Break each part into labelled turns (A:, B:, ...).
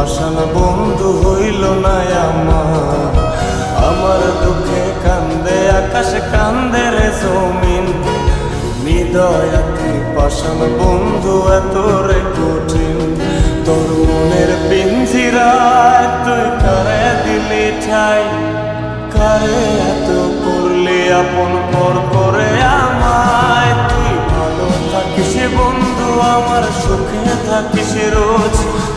A: পাষাণ বন্ধু হইল না আমার। আমার দুঃখে কান্দে, আকাশ কান্দে রে জমিন। হৃদয়াতে পাষাণ বন্ধু এত রে কঠিন। তোর মনের পিঞ্জিরায় তুই কারে দিলি ঠাই? কারে এত করলি আপন পর করে আমায়? তুই ভালো থাকিস বন্ধু, আমার সুখে থাকিস রোজ।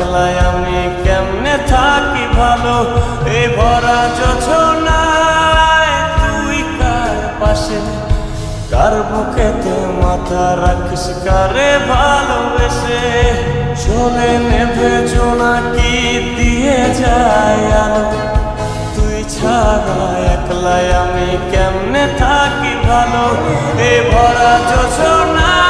A: একলাই আমি কেমনে থাকি ভালো? এই ভরা যোছনায় তুই কার পাশে? কার বুকেতে মাথা রাখিস, কারে ভালোবেসে? চলে নেবে কি দিয়ে যায় আলো? তুই ছাড়া একলাই আমি কেমনে থাকি ভালো? এ ভরা কার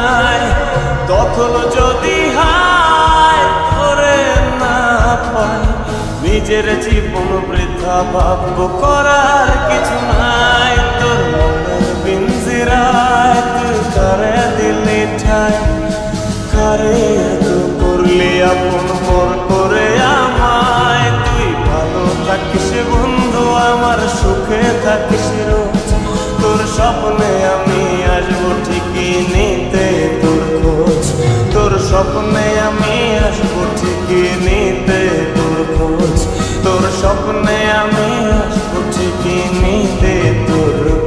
A: তখন যদি হায় তোরে না পাই নিজের জীবন বৃথা ভাব্য করার কিছু নাই। তোর মনের পিঞ্জিরায় তুই কারে দিলি ঠাই কারে এত করলি আপন পর করে আমায়? তুই ভালো থাকিস বন্ধু, আমার সুখে থাকিস রোজ। তোর স্বপ্নে আমি স্বপ্নে আমি আসব ঠিকই নিতে তোর